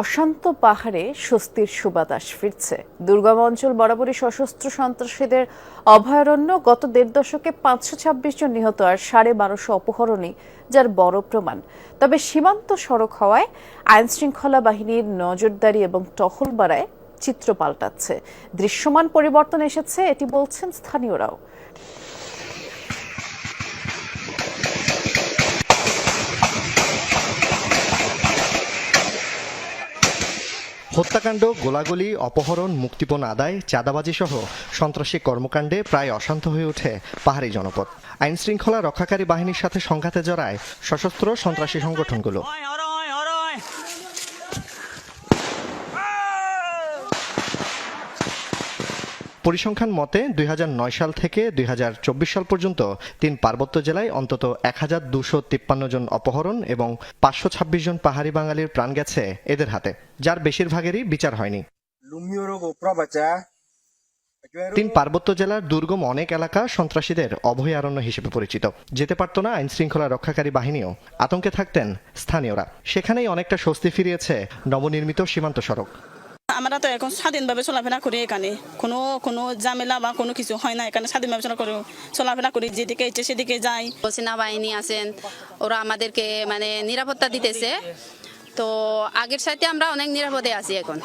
অশান্ত পাহাড়ে স্বস্তির সুবাতাস ফিরছে। দুর্গম অঞ্চল বরাবরই সশস্ত্র সন্ত্রাসীদের অভয়ারণ্য গত দেড় দশকে পাঁচশো ছাব্বিশ জন নিহত আর সাড়ে বারোশো অপহরণই যার বড় প্রমাণ। তবে সীমান্ত সড়ক হওয়ায় আইন শৃঙ্খলা বাহিনীর নজরদারি এবং টহল বাড়ায় চিত্র পাল্টাচ্ছে। দৃশ্যমান পরিবর্তন এসেছে, এটি বলছেন স্থানীয়রাও। হত্যাকাণ্ড, গোলাগুলি, অপহরণ, মুক্তিপণ আদায় চাঁদাবাজি সহ সন্ত্রাসী কর্মকাণ্ডে প্রায় অশান্ত হয়ে ওঠে পাহাড়ি জনপদ। আইনশৃঙ্খলা রক্ষাকারী বাহিনীর সাথে সংঘাতে জড়ায় সশস্ত্র সন্ত্রাসী সংগঠনগুলো। পরিসংখ্যান মতে, দুই হাজার নয় সাল থেকে দুই হাজার চব্বিশ সাল পর্যন্ত তিন পার্বত্য জেলায় অন্তত এক জন অপহরণ এবং পাঁচশো ছাব্বিশ জন পাহাড়ি বাঙালির প্রাণ গেছে এদের হাতে, যার বেশিরভাগেরই বিচার হয়নি. তিন পার্বত্য জেলার দুর্গম অনেক এলাকা সন্ত্রাসীদের অভয়ারণ্য হিসেবে পরিচিত। যেতে পারত না আইন শৃঙ্খলা রক্ষাকারী বাহিনীও। আতঙ্কে থাকতেন স্থানীয়রা। সেখানেই অনেকটা স্বস্তি ফিরিয়েছে নবনির্মিত সীমান্ত সড়ক। আমরা তো এখন স্বাধীনভাবে চলাফেরা করি এখানে। কোনো কোনো ঝামেলা বা কোনো কিছু হয় না, এখানে স্বাধীনভাবে চলা করি, চলাফেরা করি, যেদিকে ইচ্ছে সেদিকে যাই। সেনাবাহিনী আছেন, ওরা আমাদেরকে মানে নিরাপত্তা দিতেছে। তো আগের সাথে আমরা অনেক নিরাপদে আছি এখন।